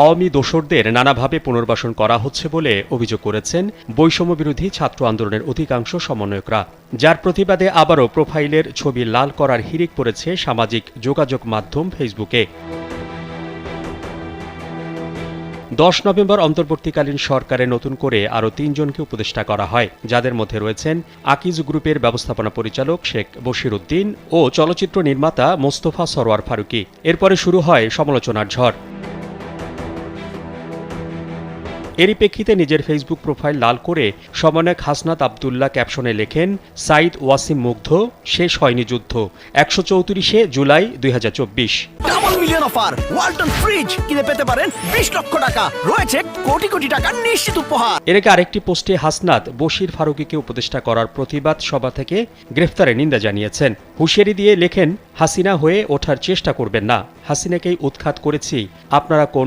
আওয়ামী দোসরদের নানাভাবে পুনর্বাসন করা হচ্ছে বলে অভিযোগ করেছেন বৈষম্য বিরোধী ছাত্র আন্দোলনের অধিকাংশ সমন্বয়করা। যার প্রতিবাদে আবারও প্রোফাইলের ছবি লাল করার হিড়িক পড়েছে সামাজিক যোগাযোগ মাধ্যম ফেসবুকে। দশ নভেম্বর অন্তর্বর্তীকালীন সরকারে নতুন করে আরও তিনজনকে উপদেষ্টা করা হয়, যাদের মধ্যে রয়েছেন আকিজ গ্রুপের ব্যবস্থাপনা পরিচালক শেখ বশির উদ্দিন ও চলচ্চিত্র নির্মাতা মোস্তফা সরোয়ার ফারুকি। এরপরে শুরু হয় সমালোচনার ঝড়। এরই প্রেক্ষিতে নিজের ফেসবুক প্রোফাইল লাল করে সমন্বয়ক হাসনাত আবদুল্লাহ ক্যাপশনে লেখেন সাইদ ওয়াসিম মুগ্ধ শেষ হয়নি যুদ্ধ। একশো চৌত্রিশে জুলাই দুই double million offer Walton fridge কিনে পেতে পারেন বিশ লক্ষ টাকা। রয়েছে কোটি কোটি টাকার নিশ্চিত উপহার। এর আগে আরেকটি পোস্টে হাসনাত বশির ফারুকিকে উপদেষ্টা করার প্রতিবাদ সভা থেকে গ্রেফতারের নিন্দা জানিয়েছেন। হুঁশিয়ারি দিয়ে লেখেন হাসিনা হয়ে ওঠার চেষ্টা করবেন না। হাসিনাকেই উৎখাত করেছি। আপনারা কোন